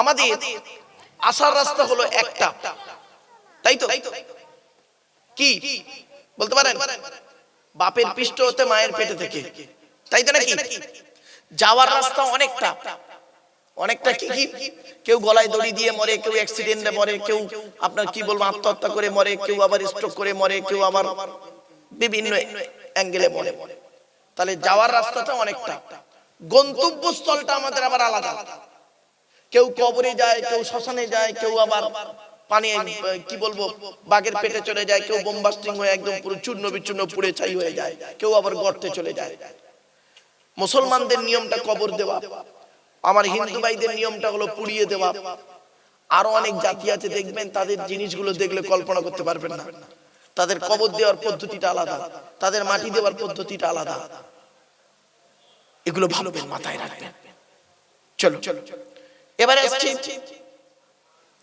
আমাদের আসার রাস্তা হলো একটা। তাই তো? কি? বলতে পারেন? বাপের পৃষ্ঠ হতে মায়ের পেটে থেকে। তাই তো নাকি? যাওয়ার রাস্তা অনেকটা। অনেকটা কি? কি? কেউ গলায় দড়ি দিয়ে মরে, কেউ অ্যাক্সিডেন্টে মরে, কেউ আপনার কি বলব, আত্মহত্যা করে মরে, কেউ আবার স্ট্রোক করে মরে, কেউ আবার বিভিন্ন অ্যাঙ্গেলে মরে। তাহলে যাওয়ার রাস্তাটা অনেকটা। গন্তব্যস্থলটা আমাদের আবার আলাদা। কেউ কবরে যায় কেউ শ্মশানে যায় কেউ আবার পানি কি বলব বাঘের পেটে চলে যায় কেউ বোমবাস্টিং হয়ে একদম পুরো চূর্ণ বিচূর্ণ পুড়ে ছাই হয়ে যায় কেউ আবার গর্তে চলে যায়। মুসলমানদের নিয়মটা কবর দেওয়া আমার হিন্দু ভাইদের নিয়মটা হলো পুড়িয়ে দেওয়া। আরও অনেক জাতি আছে দেখবেন তাদের জিনিসগুলো দেখলে কল্পনা করতে পারবেন না। তাদের কবর দেওয়ার পদ্ধতিটা আলাদা। তাদের মাটি দেওয়ার পদ্ধতিটা আলাদা। এগুলো ভালো মাথায় রাখবেন। চলো চলো এবারে আসছি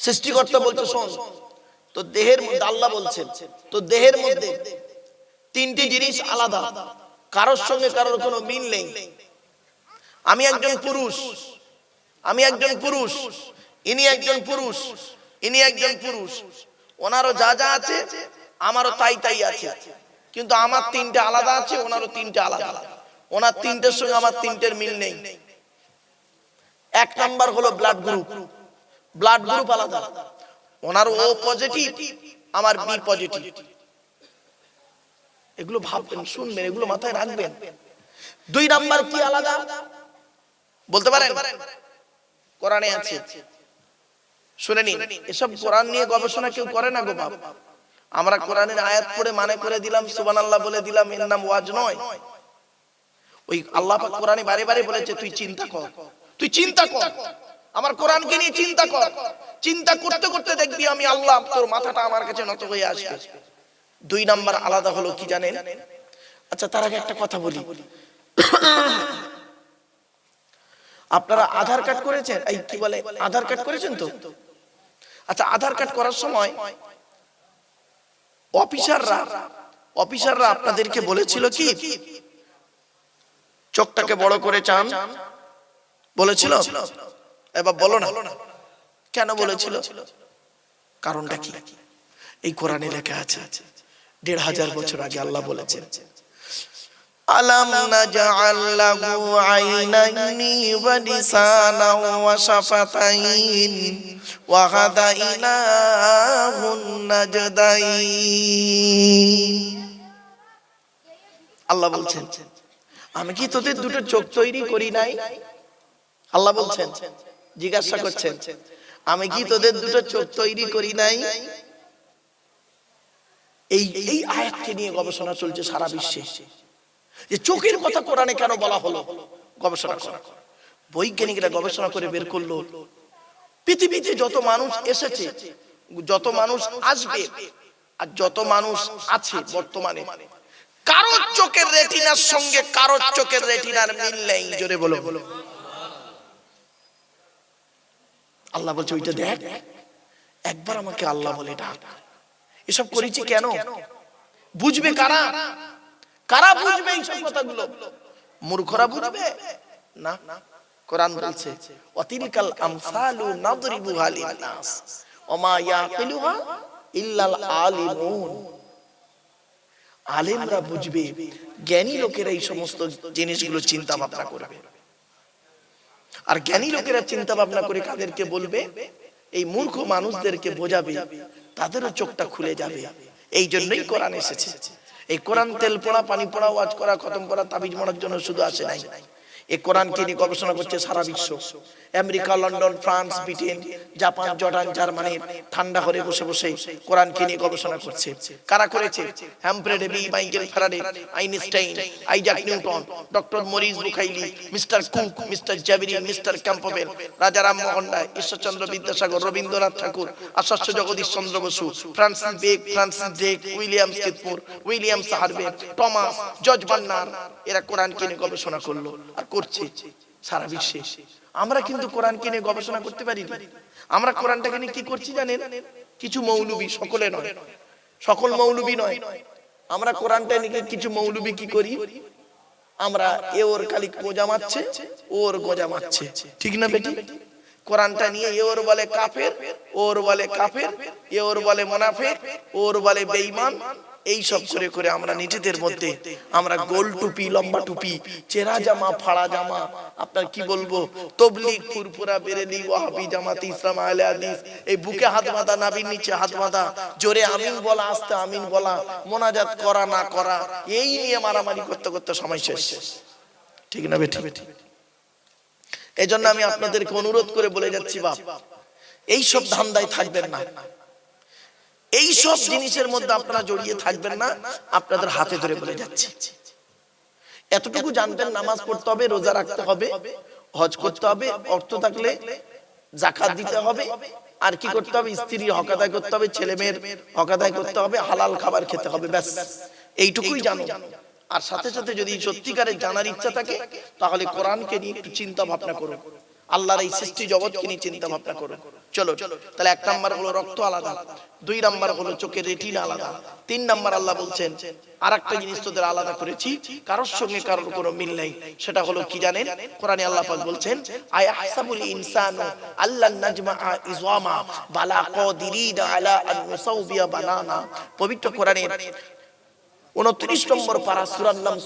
সৃষ্টিকর্তা বলছে শোন তো দেহের মধ্যে আল্লাহ বলছেন তো দেহের মধ্যে তিনটি জিনিস আলাদা। কারোর সঙ্গে কারোর কোনো মিল নেই। আমি একজন পুরুষ। আমি একজন পুরুষ। ইনি একজন পুরুষ। ইনি একজন পুরুষ। ওনারও যা যা আছে আমারও তাই তাই আছে। কিন্তু আমার তিনটে আলাদা আছে ওনারও তিনটে আলাদা। ওনার তিনটের সঙ্গে আমার তিনটের মিল নেই। এক নাম্বার হলো ব্লাড গ্রুপ ব্লাড গ্রুপ আলাদা। ওনার ও পজিটিভ আমার বি পজিটিভ এগুলো ভাববেন, শুনবেন, এগুলো মাথায় রাখবেন। দুই নাম্বার কি আলাদা? বলতে পারেন? কোরআনে আছে। শুনে নিন, এসব কোরআন নিয়ে গবেষণা কেউ করে না গো বাপ? আমরা কোরআনের আয়াত পড়ে মানে করে দিলাম, সুবহানাল্লাহ বলে দিলাম, এর নাম ওয়াজ নয়। ওই আল্লাহ পাক কোরআনে বারে বারে বলেছে, তুই চিন্তা কর। তুই চিন্তা কর। আমার কোরআনকে নিয়ে চিন্তা কর। চিন্তা করতে করতে দেখবি আমি আল্লাহ, তোর মাথাটা আমার কাছে নত হয়ে আসবে। দুই নাম্বার আলাদা হলো কি জানেন? আচ্ছা তার আগে একটা কথা বলি। আপনারা আধার কার্ড করেছেন? এই কি বলে? আধার কার্ড করেছেন তো? আচ্ছা আধার কার্ড করার সময় অফিসাররা অফিসাররা আপনাদেরকে বলেছিল কি? চোখটাকে বড় করে চান। বলেছিল? এবার বলো না। কেন বলেছিল? কারণটা কি? এই কোরআনে লেখা আছে। দেড় হাজার বছর আগে আল্লাহ বলেছেন আলাম নাজআল লাহু আইনাইনি ওয়া লিসানাও ওয়া শাফাতাইন ওয়া হাদাইনাহুন নাজদাইন। আল্লাহ বলছেন আমি কি তোদের দুটো চোখ তৈরি করি নাই? আল্লাহ বলছেন জিজ্ঞাসা করছেন আমি কি তোদের দুটো চোখ তৈরি করি নাই? এই এই আয়াতকে নিয়ে গবেষণা চলছে সারা বিশ্বে। যে চোখের কথা কোরআনে কেন বলা হলো? গবেষণা করা। বৈজ্ঞানিকরা গবেষণা করে বের করল। পৃথিবীতে যত মানুষ এসেছে যত মানুষ আসবে আর যত মানুষ আছে বর্তমানে কারোর চোখের রেটিনার সঙ্গে কারোর চোখের রেটিনার মিল নেই জোরে বলো বলো আল্লাহ বলছে, ওইটা দেখ। একবার আমাকে আল্লাহ বলে ডাক। এসব করেছি কেন? বুঝবে কারা? কারা বুঝবে এইসব কথাগুলো? মূর্খরা বুঝবে? না, কোরআন বলছে, অতিলকাল আমসালু নাদরিবুহা লিন-নাস, ওমা ইয়াকিলুহা ইল্লাল আলিমুন। আলেমরা বুঝবে, জ্ঞানী লোকেরা এই সমস্ত জিনিসগুলো চিন্তা ভাবনা করবে। আর জ্ঞানী লোকেরা চিন্তা ভাবনা করে কাদেরকে বলবে, এই মূর্খ মানুষদেরকে বোঝাবে, তাদেরও চোখটা খুলে যাবে। এই জন্যই কোরআন এসেছে। এই কোরআন তেল পড়া, পানি পড়া, ওয়াজ করা, খতম করা, তাবিজ মরার জন্য শুধু আসে নাই। এই কোরআনকে নিয়ে গবেষণা করছে সারা বিশ্ব? America, London, France, Britain, Japan, Jordan জার্মানির ঠান্ডা ঘরে বসে বসে কোরআনকে নিয়ে গবেষণা করছে? কারা করেছে? Humphry Davy Michael Faraday, Einstein, Isaac Newton, doctor Maurice Bucaille, mister Cook, mister Jabiri mister Campbell, Raja Rammohan Roy Ishwarchandra Vidyasagar, Rabindranath Thakur আশাস্য Jagadish Chandra Basu, Francis bake Francis Drake William কিতপুর উইলিয়াম সাহারবে টমাস জর্জ বান্নার, এরা কোরআনকে নিয়ে গবেষণা করল? আর করছে সারা বিশ্বে। আমরা কিন্তু কোরআনকে নিয়ে গবেষণা করতে পারি আমরা কোরআনটাকে নিয়ে কি করছি জানেন? কিছু মৌলবি সকলে নয়। সকল মৌলবি নয়। আমরা কোরআনটা নিয়ে কিছু মৌলবি কি করি? আমরা এ ওর খালি গোজা মারছে ওর গোজা মারছে। ঠিক না বেটি? কোরআনটা নিয়ে এ ওর বলে কাফের ওর বলে কাফের, এ ওর বলে মোনাফেক ওর বলে বেঈমান। এই সব করে করে আমরা নিজেদের মধ্যে আমরা গোল টুপি, লম্বা টুপি, চেরা জামা, ফাড়া জামা, আপনার কি বলব, তবলিগ, ফুরফুরা, বেরেলি, ওয়াহাবি, জামাত, ইসলাম, আহলে হাদিস, এই বুকে হাত বাঁধা নাবির নিচে হাত বাঁধা, জোরে আমিন বলা, আস্তে আমিন বলা, মোনাজাত করা, না করা, এই নিয়ে মারামারি করতে করতে সময় শেষ। ঠিক না বেঠিক এই জন্য আমি আপনাদেরকে অনুরোধ করে বলে যাচ্ছি, বাপ, এই সব ধান্দায় থাকবেন না। এই সব জিনিসের মধ্যে আপনারা জড়িয়ে থাকবেন না, আপনাদের হাতে ধরে বলে যাচ্ছি। এতটুকু জানতেন নামাজ পড়তে হবে, রোজা রাখতে হবে, হজ করতে হবে, অর্থ থাকলে জাকাত দিতে হবে, আর কি করতে হবে? স্ত্রী হক আদায় করতে হবে, ছেলে মেয়ের হক আদায় করতে হবে, হালাল খাবার খেতে হবে, ব্যাস। এইটুকুই জানো আর সাথে সাথে যদি সত্যিকারের জানার ইচ্ছা থাকে, তাহলে কোরআনকে নিয়ে একটু চিন্তা ভাবনা করো আল্লাহর এই সৃষ্টি জগৎকে নিয়ে চিন্তা ভাবনা করো। চলো তাহলে এক নাম্বার হলো রক্ত আলাদা দুই নাম্বার হলো চোখের রেটিনা আলাদা তিন নাম্বার আল্লাহ বলছেন আর একটা জিনিস তোদের আলাদা করেছি কারোর সঙ্গে কারোর কোনো মিল নেই সেটা হলো কি জানেন? কোরআনে আল্লাহ পাক বলছেন আই আহসাবুল ইনসানু আল্লাহ নাজমা ইজওয়ামা বালা কাদিরিনা আলা আন নুসাউবিয়া বানানা। পবিত্র কোরআনের উনত্রিশ নম্বর পারা নাম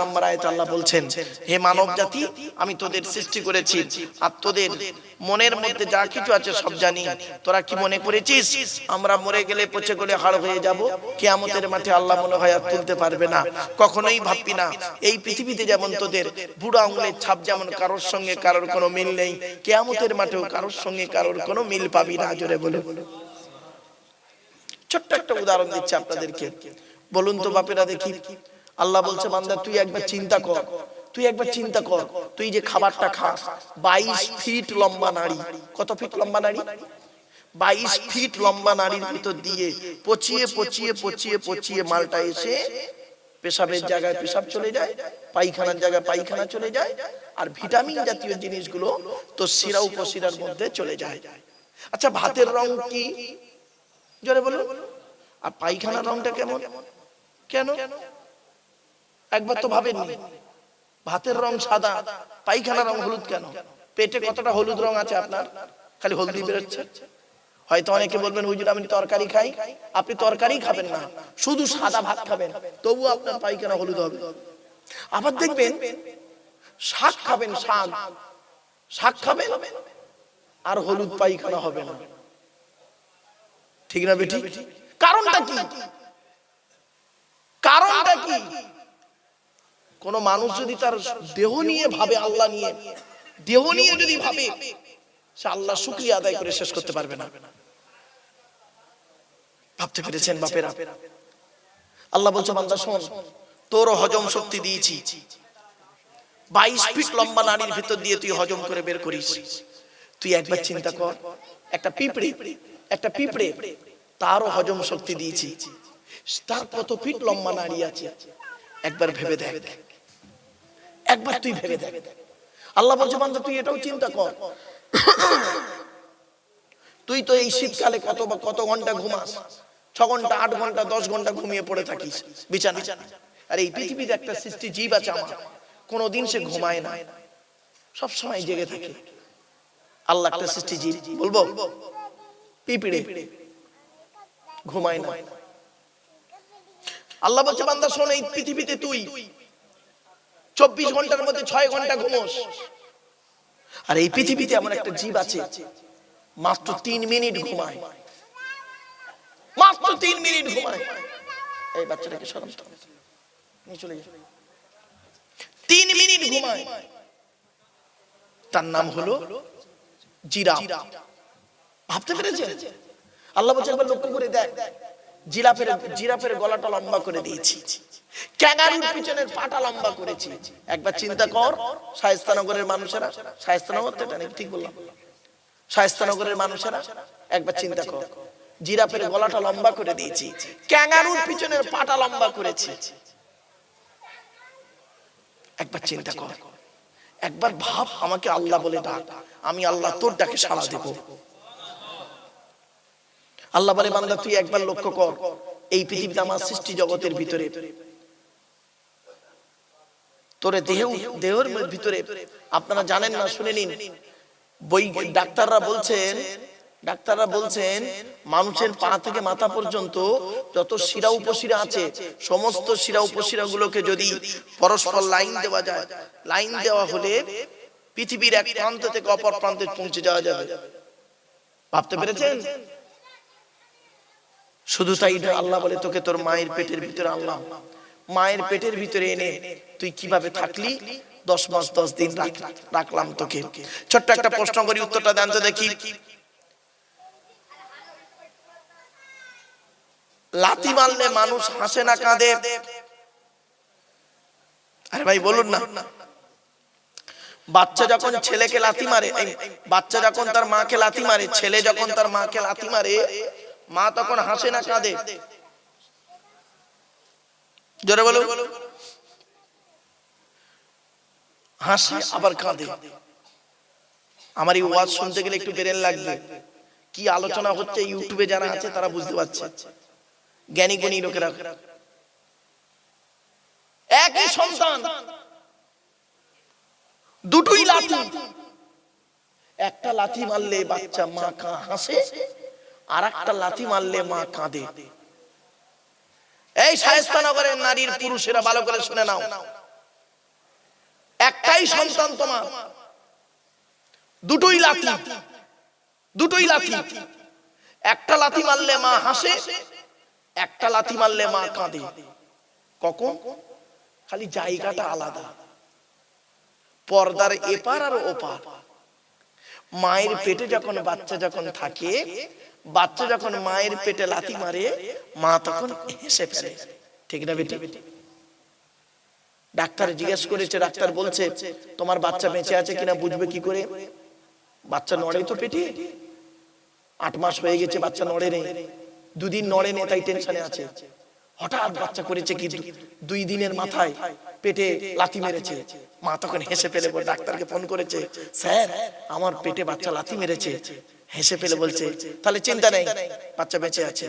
নম্বর আল্লাহ বলছেন, হে মানব জাতি আমি তোদের সৃষ্টি করেছি, আর তোদের মনের মধ্যে যা কিছু আছে সব জানি। তোরা কি মনে করেছিস? আমরা মরে গেলে পচে হাড় হয়ে যাব? কেয়ামতের মাঠে আল্লাহ মনে হয় আর তুলতে পারবে না। কখনোই ভাববি না, এই পৃথিবীতে যেমন তোদের বুড়ো আঙুলের ছাপ যেমন কারোর সঙ্গে কারোর কোনো মিল নেই, কেয়ামতের মাঠেও কারোর সঙ্গে কারোর কোনো মিল পাবি না, জোরে বলে ছোট্ট একটা উদাহরণ দিচ্ছে আপনাদেরকে। বলুন তো বাপেরা দেখি। আল্লাহ বলছে বান্দা তুই একবার চিন্তা কর তুই একবার চিন্তা কর। তুই যে খাবারটা খাস বাইশ ফিট লম্বা নারী। কত ফিট লম্বা নারী? বাইশ ফিট লম্বা নারীর ভিতর দিয়ে পচিয়ে পচিয়ে পচিয়ে পচিয়ে মালটা এসে পেশাবের জায়গায় পেশাব চলে যায় পায়খানার জায়গায় পায়খানা চলে যায় আর ভিটামিন জাতীয় জিনিসগুলো তো শিরা উপশিরার মধ্যে চলে যায়। আচ্ছা ভাতের রং কি? জোরে বলুন। আর পায়খানার রংটা কেমন কেন? একবার তো ভাবেননি। ভাতের রং সাদা পায়খানার রং হলুদ কেন? পেটে কতটা হলুদ রং আছে আপনার? খালি হলদি বেরোচ্ছে? হয়তো অনেকে বলবেন হুজুর আমি তরকারি খাই। আপনি তরকারি খাবেন না। শুধু সাদা ভাত খাবেন। তবু আপনার পায়খানা হলুদ হবে। আবার দেখবেন শাক খাবেন শাক। শাক। খাবেন আর হলুদ পায়খানা হবে না। ঠিক না বেটি? কারণটা কি? কারণটা কি? কোন মানুষ যদি তার দেহ নিয়ে ভাবে আল্লাহ নিয়ে, দেহ নিয়ে যদি ভাবে, সে আল্লাহ শুক্রিয়া আদায় করে শেষ করতে পারবে না। ভাবতে পেরেছেন বাপেরা? আল্লাহ বলছে, বান্দা, শোন, তোর হজম শক্তি দিয়েছি। বাইশ ফিট লম্বা নারীর ভিতর দিয়ে তুই হজম করে বের করিস। তুই একবার চিন্তা কর, একটা পিঁপড়ে একটা পিঁপড়ে তারও হজম শক্তি দিয়েছি। তার কত ফিট লম্বা নারী আছে। একবার ভেবে দেখ। একবার তুই ভেবে দেখ। আল্লাহ বলছে, বান্দা, তুই এটাও চিন্তা কর। তুই তো এই শীতকালে কত বা কত ঘণ্টা ঘুমাস? ছ ঘণ্টা, আট ঘণ্টা, দশ ঘণ্টা ঘুমিয়ে পড়ে থাকিস। বিছানা আর, এই পৃথিবীতে একটা সৃষ্টি জীব আছে আমার। কোনোদিন সে ঘুমায় না। সব সময় জেগে থাকে। আল্লাহ একটা সৃষ্টি জীব। বলব? পিঁপড়ে। ঘুমায় না। আল্লাহ বলছে, বান্দা, শোন, এই পৃথিবীতে তুই চব্বিশ ঘণ্টার মধ্যে ছয় ঘণ্টা ঘুমোস। আর এই পৃথিবীতে এমন একটা জীব আছে, মাত্র তিন মিনিট ঘুমায়। মাত্র তিন মিনিট ঘুমায়। এই বাচ্চাটাকে সরম চলে। তিন মিনিট ঘুমায়। তার নাম হলো জিরা ভাবতে পেরেছে আল্লাহ বলছে, একবার লক্ষ্য করে দেখ। জিরাফের জিরাফের গলাটা লম্বা করে দিয়েছি। ক্যাঙ্গারুর পিছনের পাটা লম্বা করেছি। একবার চিন্তা কর শায়স্তানগরের মানুষেরা শায়স্তানগর তো এটা ঠিক বললাম। শায়স্তানগরের মানুষেরা, একবার চিন্তা কর, জিরাফের গলাটা লম্বা করে দিয়েছি। ক্যাঙ্গারুর পিছনের পাটা লম্বা করেছি। একবার চিন্তা কর, একবার ভাব আমাকে আল্লাহ বলে ডাক, আমি আল্লাহ তোর ডাকে সাড়া দেব। আল্লাহ বলে, বান্দা, তুই একবার লক্ষ্য কর, এই পৃথিবীতে আমার সৃষ্টি জগতের ভিতরে তোরে দেহ, দেহের ভিতরে, আপনারা জানেন না, শুনে নিন। বই, ডাক্তাররা বলছেন ডাক্তাররা বলছেন, মানুষের পা থেকে মাথা পর্যন্ত যত শিরা উপশিরা আছে, সমস্ত শিরা উপশিরা গুলোকে যদি পরস্পর লাইন দেওয়া যায়, লাইন দেওয়া হলে পৃথিবীর এক প্রান্ত থেকে অপর প্রান্তে পৌঁছে যাওয়া যাবে। ভাবতে পেরেছেন? শুধু তাই না আল্লাহ বলে, তোকে তোর মায়ের পেটের ভিতরে আনলাম। মায়ের পেটের ভিতরে এনে তুই কীভাবে থাকলি? দশ মাস, দশ দিন রাখলাম তোকে। ছোট্ট একটা প্রশ্ন করি, উত্তরটা দেন তো দেখি। লাথি মারলে মানুষ হাসে না, কাঁদে? আরে ভাই, বলুন না। বাচ্চা যখন ছেলেকে লাথি মারে বাচ্চা যখন তার মাকে লাথি মারে, ছেলে যখন তার মাকে লাথি মারে মা তখন হাসে না কাঁদে। জোরে বলো হাসে আবার কাঁদে। আমার এই ওয়াজ শুনতে গেলে একটু বেরেন লাগবে। কি আলোচনা হচ্ছে ইউটিউবে যারা আছে তারা বুঝতে পারছে। জ্ঞানী গুণী লোকেরা। একই সন্তান। দুটোই লাঠি। একটা লাঠি মারলে বাচ্চা মা কা হাসে। আর একটা লাথি মারলে মা কাঁদে। এই শায়স্তানগরের নারীর পুরুষেরা ভালো করে শুনে নাও। একটাই সন্তান তোমার। দুটোই লাথি। দুটোই লাথি। একটা লাথি মারলে মা হাসে একটা লাথি মারলে মা কাঁদে। কখন? খালি জায়গাটা আলাদা। পর্দার এপার আর ওপার। মায়ের পেটে যখন বাচ্চা যখন থাকে বাচ্চা যখন মায়ের পেটে লাথি মারে মা তখন হেসে ফেলে। ঠিক না বেটি? ডাক্তার জিজ্ঞেস করেছে ডাক্তার বলছে তোমার বাচ্চা বেঁচে আছে কিনা বুঝবে কি করে? বাচ্চা নড়ে তো পেটে আট মাস হয়ে গেছে বাচ্চা নড়ে নেই। দুদিন নড়ে নেই তাই টেনশনে আছে। হঠাৎ বাচ্চা করেছে কি দুই দিনের মাথায় পেটে লাথি মেরেছে। মা তখন হেসে ফেলে বলে ডাক্তারকে ফোন করেছে স্যার আমার পেটে বাচ্চা লাথি মেরেছে। হেসে ফেলে বলছে তাহলে চিন্তা নেই বাচ্চা বেঁচে আছে।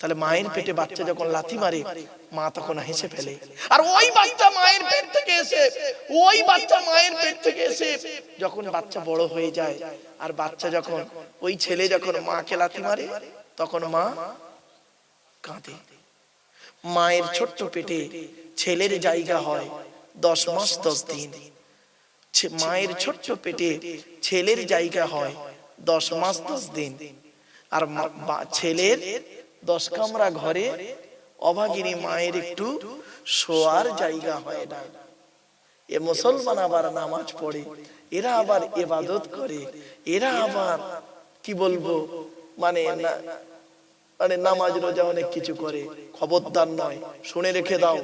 তাহলে মায়ের পেটে বাচ্চা যখন লাথি মারে মা তখন হেসে ফেলে। আর ওই বাচ্চা মায়ের পেট থেকে এসে ওই বাচ্চা মায়ের পেট থেকে এসে যখন বাচ্চা বড় হয়ে যায় আর বাচ্চা যখন ওই ছেলে যখন মাকে লাথি মারে তখন মা কাঁদে। মায়ের ছোট্ট পেটে ছেলের জায়গা হয় দশ মাস দশ দিন। মায়ের ছোট্ট পেটে ছেলের জায়গা হয় দশ মাস দশ দিন। আর ছেলের দশ কামরা ঘরে অভাগিনী মায়ের একটু শোয়ার জায়গা হয় না। এ মুসলমান আবার নামাজ পড়ে, এরা আবার এবাদত করে, এরা আবার, কি বলব মানে মানে নামাজ রোজা অনেক কিছু করে, খবরদার নয়, শুনে রেখে দাও,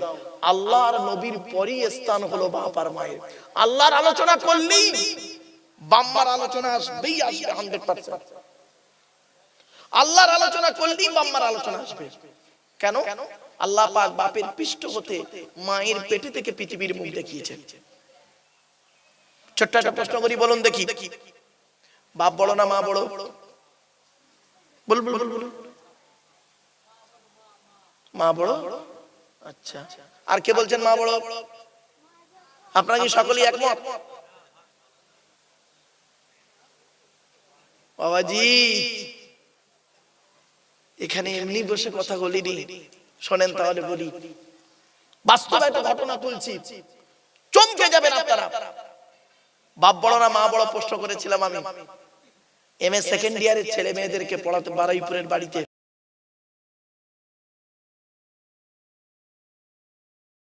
আল্লাহর নবীর পরই স্থান হলো বাপ আর মায়ের। আল্লাহর আলোচনা করলেই বাম্মার আলোচনা আসবেই আসবে হান্ড্রেড পার্সেন্ট আল্লাহর আলোচনা করলেই বাম্মার আলোচনা আসবে। কেন? আল্লাহ পাক বাপের পৃষ্ঠ হতে মায়ের পেটে থেকে পৃথিবীর মুখ দেখিয়েছেন। ছোট্ট একটা প্রশ্ন করি বলুন দেখি। বাপ বড় না মা বড়? বল বল বল বল মা বড়? আচ্ছা। আর কে বলছেন মা বড়? আপনারা কি সকলেই একমত? বাবাজি এখানে এমনি বসে কথা বলিনি। শোনেন তাহলে বলি। বাস্তবে একটা ঘটনা তুলছি। চমকে যাবেন আপনারা। বাপ বড় না মা বড় প্রশ্ন করেছিলাম আমি। এম এ সেকেন্ড ইয়ারের ছেলে মেয়েদেরকে পড়াতে বারুইপুরের বাড়িতে।